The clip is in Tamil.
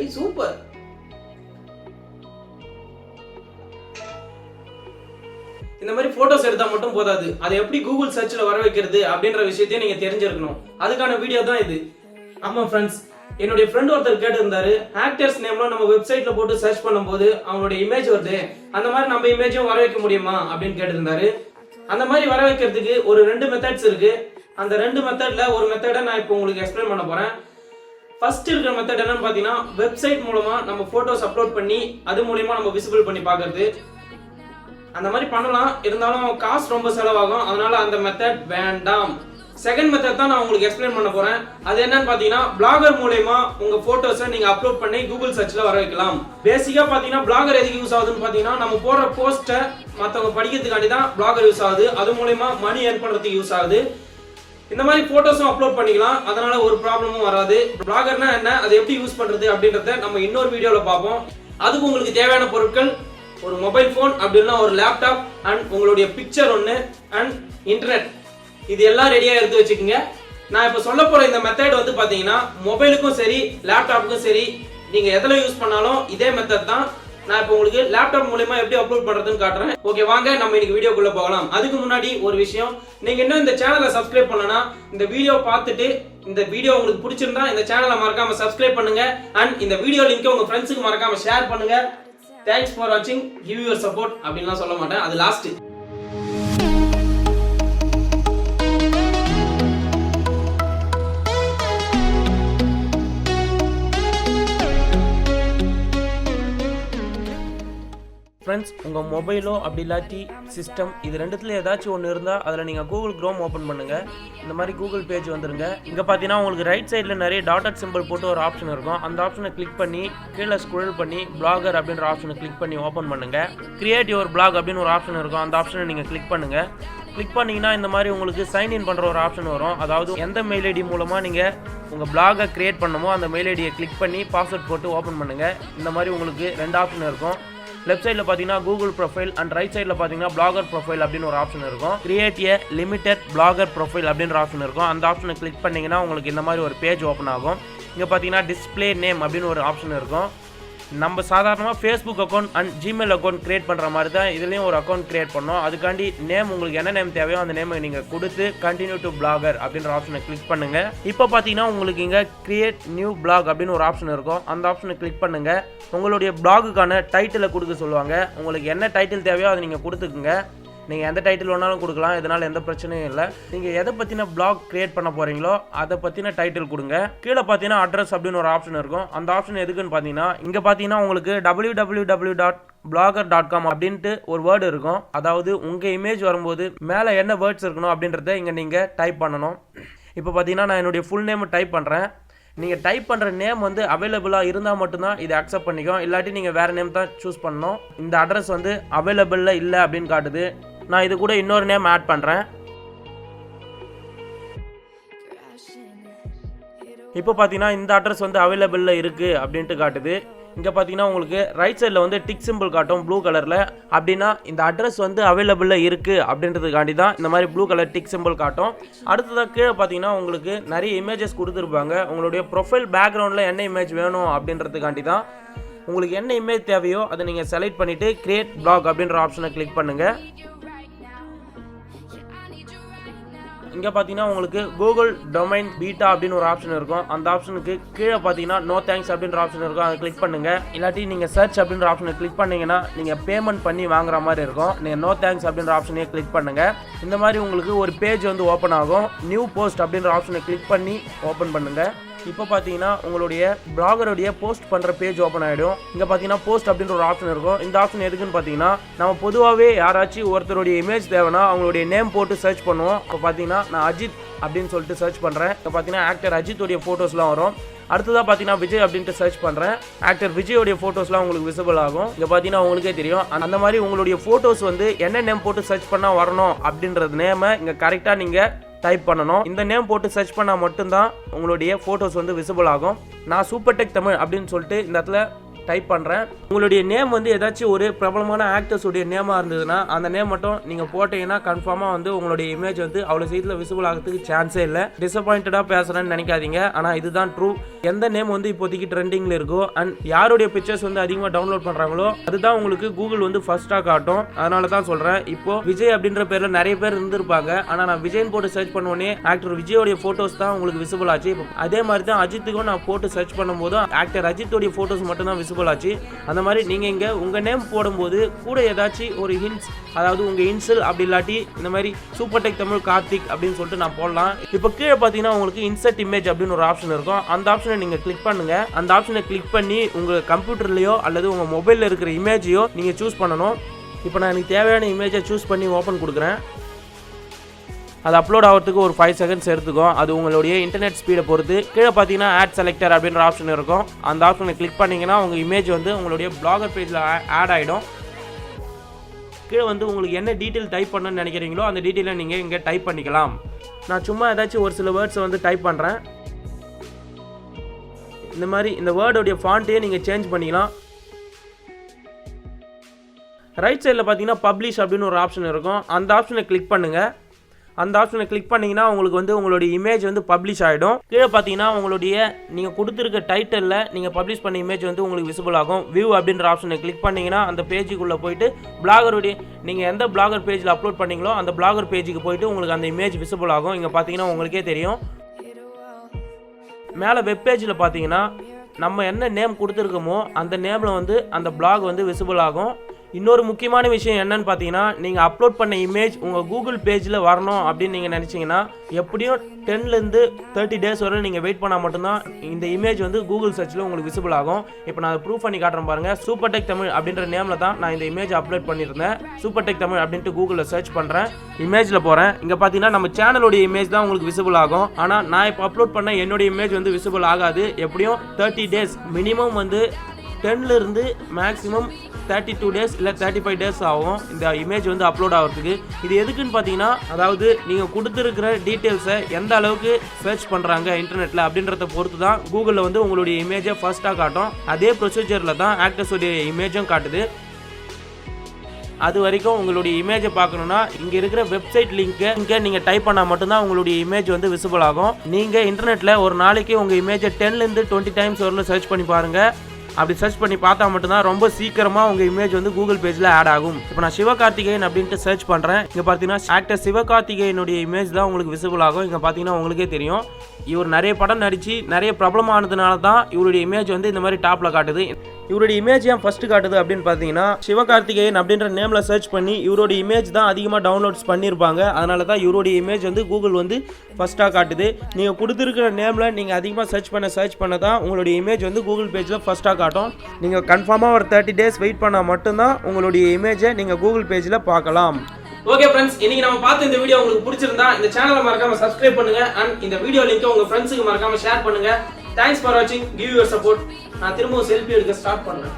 ஐ சூப்பர். இந்த மாதிரி போட்டோஸ் எடுத்தா மட்டும் போதாது. அதை எப்படி கூகுள் சர்ச்சில் வர வைக்கிறது அப்படின்ற விஷயத்தையும் நீங்க தெரிஞ்சிருக்கணும். அதுக்கான வீடியோ தான் இது. ஆமா ஃப்ரெண்ட்ஸ் என்னுடைய ஃப்ரெண்ட் ஒருத்தர் கேட்டிருந்தாரு. ஆக்டர்ஸ் நேம்லாம் நம்ம வெப்சைட்ல போட்டு சர்ச் பண்ணும்போது அவங்களுடைய இமேஜ் வருது. அந்த மாதிரி நம்ம இமேஜும் வர வைக்க முடியுமா அப்படின்னு கேட்டிருந்தாரு. அந்த மாதிரி வர வைக்கிறதுக்கு ஒரு ரெண்டு மெத்தட்ஸ் இருக்கு. அந்த ரெண்டு மெத்தட்ல ஒரு மெத்தடை நான் இப்போ உங்களுக்கு எக்ஸ்பிளைன் பண்ண போறேன். ஃபர்ஸ்ட் இருக்கிற மெத்தட் என்னன்னு பார்த்தீங்கன்னா வெப்சைட் மூலமா நம்ம போட்டோஸ் அப்லோட் பண்ணி அது மூலயமா நம்ம விசிபிள் பண்ணி பார்க்கறது அந்த மாதிரி பண்ணலாம். இருந்தாலும் காசு ரொம்ப செலவாகும். அதனால அந்த மெத்தட் வேண்டாம். செகண்ட் மெத்தட் தான் நான் உங்களுக்கு எக்ஸ்பிளைன் பண்ண போறேன். அது என்னன்னு பாத்தீங்கன்னா பிளாகர் மூலயமா உங்க போட்டோஸை நீங்க அப்லோட் பண்ணி கூகுள் சர்ச்ல வர வைக்கலாம். பேசிக்கா பாத்தீங்கன்னா பிளாகர் எதுக்கு யூஸ் ஆகுதுன்னு பாத்தீங்கன்னா நம்ம போடுற போஸ்ட்டை மத்தவங்க படிக்கிறதுக்காண்டி தான் பிளாகர் யூஸ் ஆகுது. அது மூலயமா மணி ஏர்ன் பண்றதுக்கு யூஸ் ஆகுது. இந்த மாதிரி போட்டோஸும் அப்லோட் பண்ணிக்கலாம். அதனால ஒரு ப்ராப்ளமும் வராது. பிளாகர்னா என்ன? அதை எப்படி யூஸ் பண்றது அப்படின்றத நம்ம இன்னொரு வீடியோல பார்ப்போம். அதுக்கு உங்களுக்கு தேவையான பொருட்கள் ஒரு மொபைல் ஃபோன் அப்படின்னா ஒரு லேப்டாப் அண்ட் உங்களுடைய பிக்சர் ஒன்று அண்ட் இன்டர்நெட் இது எல்லாம் ரெடியாக எடுத்து வச்சுக்கோங்க. நான் இப்போ சொல்ல போகிற இந்த மெத்தட் வந்து பார்த்தீங்கன்னா மொபைலுக்கும் சரி லேப்டாப்புக்கும் சரி நீங்கள் எதில் யூஸ் பண்ணாலும் இதே மெத்தட் தான். நான் இப்போ உங்களுக்கு லேப்டாப் மூலயமா எப்படி அப்லோட் பண்றதுன்னு காட்டுறேன். ஓகே வாங்க நம்ம இன்னைக்கு வீடியோக்குள்ள போகலாம். அதுக்கு முன்னாடி ஒரு விஷயம். நீங்க இன்னும் இந்த சேனலை சப்ஸ்கிரைப் பண்ணனா இந்த வீடியோ பார்த்துட்டு இந்த வீடியோ உங்களுக்கு பிடிச்சிருந்தா இந்த சேனலை மறக்காம சப்ஸ்கிரைப் பண்ணுங்க. அண்ட் இந்த வீடியோ லிங்க் உங்க ஃப்ரெண்ட்ஸுக்கு மறக்காம ஷேர் பண்ணுங்க. தேங்க்ஸ் ஃபார் வாட்சிங் கிவ் யுவர் சப்போர்ட் அப்படின்லாம் சொல்ல மாட்டேன். அது லாஸ்ட் ஃப்ரெண்ட்ஸ் உங்கள் மொபைலோ அப்படி இல்லாட்டி சிஸ்டம் இது ரெண்டுத்தில் ஏதாச்சும் ஒன்று இருந்தால் அதில் நீங்கள் கூகுள் க்ரோம் ஓப்பன் பண்ணுங்கள் இந்த மாதிரி கூகுள் பேஜ் வந்துருங்க. இங்கே பார்த்தீங்கன்னா உங்களுக்கு ரைட் சைடில் நிறைய டாட்டட் சிம்பிள் போட்டு ஒரு ஆப்ஷன் இருக்கும். அந்த ஆப்ஷனை கிளிக் பண்ணி கீழே ஸ்க்ரோல் பண்ணி பிளாகர் அப்படின்ற ஆப்ஷனை கிளிக் பண்ணி ஓப்பன் பண்ணுங்கள் கிரியேட் யுவர் பிளாக் அப்படின்னு ஒரு ஆப்ஷன் இருக்கும். அந்த ஆப்ஷனை நீங்கள் கிளிக் பண்ணுங்கள் கிளிக் பண்ணிங்கன்னா இந்த மாதிரி உங்களுக்கு சைன் இன் பண்ணுற ஒரு ஆப்ஷன் வரும். அதாவது எந்த மெயில் ஐடி மூலமாக நீங்கள் உங்கள் பிளாகை க்ரியேட் பண்ணமோ அந்த மெயில் ஐடியை கிளிக் பண்ணி பாஸ்வேர்ட் போட்டு ஓப்பன் பண்ணுங்கள் இந்த மாதிரி உங்களுக்கு ரெண்டு ஆப்ஷன் இருக்கும். லெஃப்ட் சைடில் பார்த்தீங்கன்னா கூகுள் ப்ரொஃபைல் அண்ட் ரைட் சைடில் பார்த்தீங்கன்னா பிளாகர் ப்ரொஃபைல் அப்படின்னு ஒரு ஆப்ஷன் இருக்கும். Create a limited blogger profile அப்படின்ற ஆப்ஷன் இருக்கும். அந்த ஆப்ஷனை கிளிக் பண்ணிங்கன்னா உங்களுக்கு இந்த மாதிரி ஒரு பேஜ் ஓப்பன் ஆகும். இங்கே பார்த்தீங்கன்னா டிஸ்ப்ளே நேம் அப்படின்னு ஒரு ஆப்ஷன் இருக்கும். நம்ம சாதாரணமாக Facebook account and Gmail account create பண்ணுற மாதிரி தான் இதுலேயும் ஒரு அக்கௌண்ட் க்ரியேட் பண்ணோம். அதுக்காண்டி நேம் உங்களுக்கு என்ன நேம் தேவையோ அந்த நேமை நீங்கள் கொடுத்து கண்டினியூ டு பிளாகர் அப்படின்ற ஆப்ஷனை கிளிக் பண்ணுங்கள் இப்போ பார்த்தீங்கன்னா உங்களுக்கு இங்கே கிரியேட் நியூ பிளாக் அப்படின்னு ஒரு ஆப்ஷன் இருக்கும். அந்த ஆப்ஷனை கிளிக் பண்ணுங்கள் உங்களுடைய பிளாகுக்கான டைட்டிலை கொடுக்க சொல்லுவாங்க. உங்களுக்கு என்ன டைட்டில் தேவையோ அதை நீங்கள் கொடுத்துக்குங்க. நீங்கள் எந்த டைட்டில் வேணாலும் கொடுக்கலாம். இதனால் எந்த பிரச்சனையும் இல்லை. நீங்கள் எதை பற்றின பிளாக் கிரியேட் பண்ண போகிறீங்களோ அதை பற்றின டைட்டில் கொடுங்க. கீழே பார்த்தீங்கன்னா அட்ரஸ் அப்படின்னு ஒரு ஆப்ஷன் இருக்கும். அந்த ஆப்ஷன் எதுக்குன்னு பார்த்தீங்கன்னா இங்கே பார்த்தீங்கன்னா உங்களுக்கு W W W dot blogger dot com அப்படின்ட்டு ஒரு வேர்டு இருக்கும். அதாவது உங்கள் இமேஜ் வரும்போது மேலே என்ன வேர்ட்ஸ் இருக்கணும் அப்படின்றத இங்கே நீங்கள் டைப் பண்ணணும். இப்போ பார்த்தீங்கன்னா நான் என்னுடைய ஃபுல் நேம் டைப் பண்ணுறேன் நீங்கள் டைப் பண்ணுற நேம் வந்து அவைலபிளாக இருந்தால் மட்டும்தான் இதை அக்செப்ட் பண்ணிக்கும். இல்லாட்டி நீங்கள் வேறு நேம் தான் சூஸ் பண்ணணும். இந்த அட்ரஸ் வந்து அவைலபிளில் இல்லை அப்படின்னு காட்டுது. நான் இது கூட இன்னொரு நேம் ஆட் பண்ணுறேன் இப்போ பார்த்தீங்கன்னா இந்த அட்ரஸ் வந்து அவைலபிளில் இருக்குது அப்படின்ட்டு காட்டுது. இங்கே பார்த்தீங்கன்னா உங்களுக்கு ரைட் சைடில் வந்து டிக் சிம்பிள் காட்டும் ப்ளூ கலரில் அப்படின்னா இந்த அட்ரஸ் வந்து அவைலபிளில் இருக்குது அப்படின்றதுக்காண்டி தான் இந்த மாதிரி ப்ளூ கலர் டிக் சிம்பிள் காட்டும். அடுத்ததாக கீழே பார்த்தீங்கன்னா உங்களுக்கு நிறைய இமேஜஸ் கொடுத்துருப்பாங்க. உங்களுடைய ப்ரொஃபைல் பேக்ரவுண்டில் என்ன இமேஜ் வேணும் அப்படின்றதுக்காண்டி தான். உங்களுக்கு என்ன இமேஜ் தேவையோ அதை நீங்கள் செலக்ட் பண்ணிவிட்டு க்ரியேட் பிளாக் அப்படின்ற ஆப்ஷனை கிளிக் பண்ணுங்கள் இங்கே பார்த்தீங்கன்னா உங்களுக்கு கூகுள் டொமைன் பீட்டா அப்படின்னு ஒரு ஆப்ஷன் இருக்கும். அந்த ஆப்ஷனுக்கு கீழே பார்த்தீங்கன்னா நோ தேங்க்ஸ் அப்படின்ற ஆப்ஷன் இருக்கும். அதை கிளிக் பண்ணுங்க. இல்லாட்டி நீங்கள் சர்ச் அப்படின்ற ஆப்ஷனை கிளிக் பண்ணீங்கன்னா நீங்கள் பேமெண்ட் பண்ணி வாங்குற மாதிரி இருக்கும். நீங்கள் நோ தேங்க்ஸ் அப்படின்ற ஆப்ஷனையே கிளிக் பண்ணுங்க. இந்த மாதிரி உங்களுக்கு ஒரு பேஜ் வந்து ஓப்பன் ஆகும். நியூ போஸ்ட் அப்படின்ற ஆப்ஷனை கிளிக் பண்ணி ஓப்பன் பண்ணுங்கள் இப்போ பார்த்தீங்கன்னா உங்களுடைய பிளாகருடைய போஸ்ட் பண்ணுற பேஜ் ஓப்பன் ஆகிடும் இங்கே பார்த்தீங்கன்னா போஸ்ட் அப்படின்ற ஒரு ஆப்ஷன் இருக்கும். இந்த ஆப்ஷன் எதுக்குன்னு பார்த்தீங்கன்னா நம்ம பொதுவாகவே யாராச்சும் ஒருத்தருடைய இமேஜ் தேவைன்னா அவங்களுடைய நேம் போட்டு சர்ச் பண்ணுவோம். இப்போ பார்த்தீங்கன்னா நான் அஜித் அப்படின்னு சொல்லிட்டு சர்ச் பண்ணுறேன் இப்போ பார்த்தீங்கன்னா ஆக்டர் அஜித்துடைய ஃபோட்டோஸ்லாம் வரும். அடுத்ததாக பார்த்தீங்கன்னா விஜய் அப்படின்ட்டு சர்ச் பண்ணுறேன் ஆக்டர் விஜயோடைய ஃபோட்டோஸ்லாம் உங்களுக்கு விசிபிள் ஆகும். இங்கே பார்த்தீங்கன்னா உங்களுக்கே தெரியும். அந்த மாதிரி உங்களுடைய ஃபோட்டோஸ் வந்து என்ன நேம் போட்டு சர்ச் பண்ணால் வரணும் அப்படின்றது நேமை இங்கே கரெக்டாக நீங்கள் டைப் பண்ணணும். இந்த நேம் போட்டு சர்ச் பண்ணால் மட்டும்தான் உங்களுடைய ஃபோட்டோஸ் வந்து விசிபிள் ஆகும். நான் சூப்பர் டெக் தமிழ் அப்படின்னு சொல்லிட்டு இந்த இடத்துல டைப் பண்ணுறேன் உங்களுடைய நேம் வந்து ஏதாச்சும் ஒரு பிரபலமான ஆக்டர்ஸுடைய நேமாக இருந்ததுன்னா அந்த நேம் மட்டும் நீங்கள் போட்டீங்கன்னா கன்ஃபார்மாக வந்து உங்களுடைய இமேஜ் வந்து அவ்வளோ சீக்கிரத்தில் விசிபிள் ஆகிறதுக்கு சான்ஸே இல்லை. டிசப்பாயிண்டடாக பேசுகிறேன்னு நினைக்காதீங்க. ஆனால் இதுதான் ட்ரூ எந்த நேம் வந்து இப்போதைக்கு ட்ரெண்டிங்கில் இருக்கோ அண்ட் யாருடைய பிக்சர்ஸ் வந்து அதிகமாக டவுன்லோட் பண்ணுறாங்களோ அதுதான் உங்களுக்கு கூகுள் வந்து ஃபஸ்ட்டாக காட்டும். அதனால தான் சொல்கிறேன் இப்போ விஜய் அப்படின்ற பேரில் நிறைய பேர் இருந்திருப்பாங்க. ஆனால் நான் விஜய்னு போட்டு சர்ச் பண்ணுவோன்னே ஆக்டர் விஜயோடைய ஃபோட்டோஸ் தான் உங்களுக்கு விசிபிள் ஆச்சு. அதே மாதிரி தான் அஜித்துக்கும் நான் போட்டு சர்ச் பண்ணும்போது ஆக்டர் அஜித்தோடைய ஃபோட்டோஸ் மட்டும் தான் விசிபிள் ஆச்சு. அந்த மாதிரி நீங்கள் இங்கே உங்கள் நேம் போடும்போது கூட ஏதாச்சும் ஒரு ஹின்ஸ் அதாவது உங்கள் இன்சல் அப்படி இல்லாட்டி இந்த மாதிரி சூப்பர் டெக் தமிழ் கார்த்திக் அப்படின்னு சொல்லிட்டு நான் போடலாம். இப்போ கீழே பார்த்தீங்கன்னா உங்களுக்கு இன்சர்ட் இமேஜ் அப்படின்னு ஒரு ஆப்ஷன் இருக்கும். அந்த ஆப்ஷனை நீங்கள் கிளிக் பண்ணுங்கள் அந்த ஆப்ஷனை கிளிக் பண்ணி உங்கள் கம்ப்யூட்டர்லேயோ அல்லது உங்கள் மொபைலில் இருக்கிற இமேஜையோ நீங்கள் சூஸ் பண்ணணும். இப்போ நான் எனக்கு தேவையான இமேஜை சூஸ் பண்ணி ஓப்பன் கொடுக்குறேன். அது அப்லோட் ஆகிறதுக்கு ஒரு ஃபைவ் செகண்ட்ஸ் எடுத்துக்கும். அது உங்களுடைய இன்டர்நெட் ஸ்பீடை பொறுத்து. கீழே பார்த்தீங்கன்னா ஆட் செலக்டர் அப்படின்ற ஆப்ஷன் இருக்கும். அந்த ஆப்ஷனை கிளிக் பண்ணிங்கன்னா உங்கள் இமேஜ் வந்து உங்களுடைய பிளாகர் பேஜில் ஆட் ஆகிடும் கீழே வந்து உங்களுக்கு என்ன டீட்டெயில் டைப் பண்ணணும்னு நினைக்கிறீங்களோ அந்த டீட்டெயிலை நீங்கள் இங்கே டைப் பண்ணிக்கலாம். நான் சும்மா ஏதாச்சும் ஒரு சில வேர்ட்ஸை வந்து டைப் பண்ணுறேன் இந்த மாதிரி இந்த வேர்டோடைய ஃபாண்ட்டையே நீங்கள் சேஞ்ச் பண்ணிக்கலாம். ரைட் சைடில் பார்த்தீங்கன்னா பப்ளிஷ் அப்படின்னு ஒரு ஆப்ஷன் இருக்கும். அந்த ஆப்ஷனை கிளிக் பண்ணுங்கள் அந்த ஆப்ஷனை கிளிக் பண்ணிங்கன்னா உங்களுக்கு வந்து உங்களுடைய இமேஜ் வந்து பப்ளிஷ் ஆகிடும் கீழே பார்த்தீங்கன்னா உங்களுடைய நீங்கள் கொடுத்துருக்க டைட்டலில் நீங்கள் பப்ளிஷ் பண்ண இமேஜ் வந்து உங்களுக்கு விசிபிள் ஆகும். வியூ அப்படின்ற ஆப்ஷனை கிளிக் பண்ணிங்கன்னா அந்த பேஜுக்குள்ளே போயிட்டு பிளாகருடைய நீங்கள் எந்த பிளாகர் பேஜில் அப்லோட் பண்ணீங்களோ அந்த பிளாகர் பேஜுக்கு போயிட்டு உங்களுக்கு அந்த இமேஜ் விசிபிள் ஆகும். இங்கே பார்த்தீங்கன்னா உங்களுக்கே தெரியும். மேலே வெப்பேஜில் பார்த்தீங்கன்னா நம்ம என்ன நேம் கொடுத்துருக்கோமோ அந்த நேமில் வந்து அந்த பிளாக் வந்து விசிபிள் ஆகும். இன்னொரு முக்கியமான விஷயம் என்னன்னு பார்த்தீங்கன்னா நீங்கள் அப்லோட் பண்ண இமேஜ் உங்கள் கூகுள் பேஜில் வரணும் அப்படின்னு நீங்கள் நினச்சிங்கன்னா எப்படியும் டென்லேருந்து தேர்ட்டி டேஸ் வரை நீங்கள் வெயிட் பண்ணால் மட்டும்தான் இந்த இமேஜ் வந்து கூகுள் சர்ச்சில் உங்களுக்கு விசிபிள் ஆகும். இப்போ நான் ப்ரூவ் பண்ணி காட்டுறேன் பாருங்கள் சூப்பர் டெக் தமிழ் அப்படின்ற நேமில் தான் நான் இந்த இமேஜ் அப்லோட் பண்ணியிருந்தேன். சூப்பர் டெக் தமிழ் அப்படின்ட்டு கூகுளில் சர்ச் பண்ணுறேன் இமேஜில் போகிறேன் இங்கே பார்த்தீங்கன்னா நம்ம சேனலோடைய இமேஜ் தான் உங்களுக்கு விசிபிள் ஆகும். ஆனால் நான் இப்போ அப்லோட் பண்ண என்னுடைய இமேஜ் வந்து விசிபிள் ஆகாது. எப்படியும் தேர்ட்டி டேஸ் மினிமம் வந்து டென்லேருந்து மேக்ஸிமம் தேர்ட்டி டூ டேஸ் இல்லை தேர்ட்டி ஃபைவ் டேஸ் ஆகும். இந்த இமேஜ் வந்து அப்லோட் ஆகிறதுக்கு. இது எதுக்குன்னு பார்த்தீங்கன்னா அதாவது நீங்கள் கொடுத்துருக்கிற டீட்டெயில்ஸை எந்த அளவுக்கு சர்ச் பண்ணுறாங்க இன்டர்நெட்டில் அப்படின்றத பொறுத்து தான் கூகுளில் வந்து உங்களுடைய இமேஜை ஃபர்ஸ்ட்டாக காட்டும். அதே ப்ரொசீஜரில் தான் ஆக்டர்ஸுடைய இமேஜும் காட்டுது. அது வரைக்கும் உங்களுடைய இமேஜை பார்க்கணுன்னா இங்கே இருக்கிற வெப்சைட் லிங்க்கை இங்கே நீங்கள் டைப் பண்ணால் மட்டும்தான் உங்களுடைய இமேஜ் வந்து விசிபிள் ஆகும். நீங்கள் இன்டர்நெட்டில் ஒரு நாளைக்கு உங்கள் இமேஜை டென்லேருந்து டுவெண்ட்டி டைம்ஸ் வரல சர்ச் பண்ணி பாருங்கள் அப்படி சர்ச் பண்ணி பார்த்தா மட்டும்தான் ரொம்ப சீக்கிரமாக உங்கள் இமேஜ் வந்து கூகுள் பேஜில் ஆட் ஆகும். இப்போ நான் சிவகார்த்திகேயன் அப்படின்ட்டு சர்ச் பண்ணுறேன் இங்கே பார்த்தீங்கன்னா ஆக்டர் சிவகார்த்திகேயனுடைய இமேஜ் தான் உங்களுக்கு விசிபிள் ஆகும். இங்கே பார்த்தீங்கன்னா உங்களுக்கே தெரியும். இவர் நிறைய படம் நடித்து நிறைய பிரபலமானதுனால தான் இவருடைய இமேஜ் வந்து இந்த மாதிரி டாப்பில் காட்டுது. இவருடைய இமேஜ் ஏன் ஃபஸ்ட்டு காட்டுது அப்படின்னு பார்த்தீங்கன்னா சிவகார்த்திகேயன் அப்படின்ற நேமில் சர்ச் பண்ணி இவருடைய இமேஜ் தான் அதிகமாக டவுன்லோட்ஸ் பண்ணியிருப்பாங்க அதனால தான் இவருடைய இமேஜ் வந்து கூகுள் வந்து ஃபஸ்ட்டாக காட்டுது. நீங்கள் கொடுத்துருக்கிற நேமில் நீங்கள் அதிகமாக சர்ச் பண்ண சர்ச் பண்ண தான் உங்களுடைய இமேஜ் வந்து கூகுள் பேஜில் ஃபஸ்ட்டாக காட்டும். நீங்கள் கன்ஃபார்மாக ஒரு தேர்ட்டி டேஸ் வெயிட் பண்ணால் மட்டும்தான் உங்களுடைய இமேஜை நீங்கள் கூகுள் பேஜில் பார்க்கலாம். ஓகே ஃப்ரெண்ட்ஸ் இன்னைக்கு நம்ம பார்த்த இந்த வீடியோ உங்களுக்கு பிடிச்சிருந்தா இந்த சேனலை மறக்காம சப்ஸ்கிரைப் பண்ணுங்க அண்ட் இந்த வீடியோ லிங்க் உங்க ஃப்ரெண்ட்ஸுக்கு மறக்காம ஷேர் பண்ணுங்க. தேங்க்ஸ் ஃபார் வாட்சிங் கிவ் யுவர் சப்போர்ட் நான் திரும்பவும் செல்ஃபி எடுக்க ஸ்டார்ட் பண்ணேன்